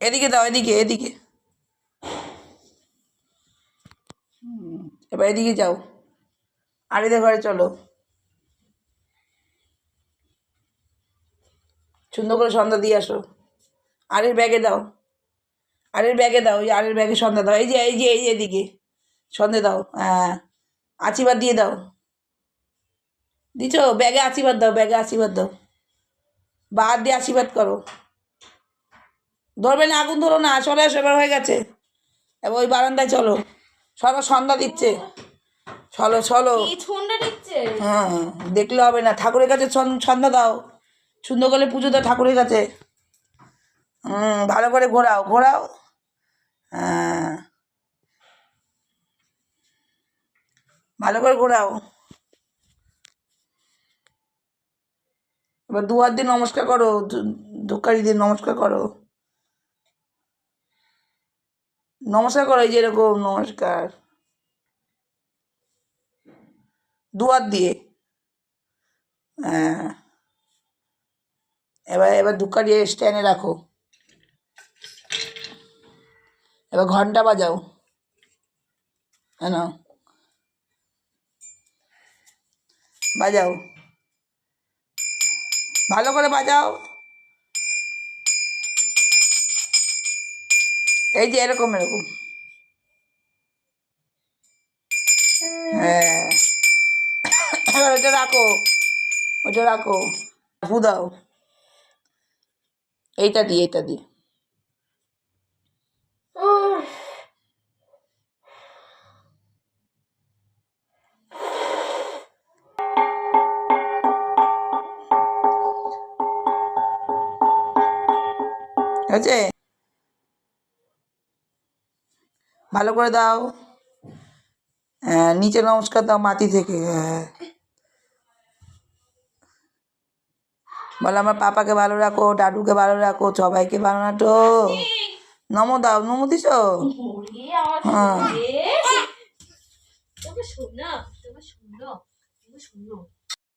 এদিকে দাও, এদিকে এদিকে। এবার এদিকে যাও। আরিদের ঘরে চলো। সুন্দর করে সন্ধ্যা দিয়ে আসো। আরের ব্যাগে দাও। আরের ব্যাগে দাও ওই আরের ব্যাগে সন্ধ্যা দাও। এই যে এই যে, এই এদিকে। সন্ধ্যে দাও হ্যাঁ। আশীর্বাদ দিয়ে দাও। দিছ? ব্যাগে আশীর্বাদ দাও ব্যাগে আশীর্বাদ দাও। বাদ দিয়ে আশীর্বাদ করো। ধরবে না আগুন ধরো না চলে এসো এবার হয়ে গেছে। এবার ওই বারান্দায় চলো। সবাই সন্ধ্যা দিচ্ছে। চলো চলো। দিচ্ছে? হ্যাঁ দেখলে হবে না। ঠাকুরের কাছে সন- সন্ধ্যা দাও। সুন্দর করে পুজো দাও ঠাকুরের কাছে। হুম ভালো করে ঘোরাও ঘোরাও। হ্যাঁ। ভালো করে ঘোরাও। এবার দু হাত দিয়ে নমস্কার করো দু- ধূপকাঠি দিয়ে নমস্কার করো। নমস্কার করো, এই যে এরকম, নমস্কার। দু হাত দিয়ে। হ্যাঁ। এবার এবার ধূপকাঠি স্ট্যান্ডে রাখো। এবার ঘণ্টা বাজাও। হ্যাঁ বাজাও। ভালো করে বাজাও। এই যে এরকম এরকম। হ্যাঁ। ওটা রাখো ওটা রাখো। ফু দাও। এইটা দিয়ে এইটা দিয়ে। আছে ভালো করে দাও। হ্যাঁ নিচে নমস্কার দাও মাটি থেকে। হ্যাঁ। বলো আমার পাপাকে ভালো রাখো, দাদুকে ভালো রাখো, সবাইকে ভালো রাখো। নমো দাও, নমো আমার হ্যাঁ।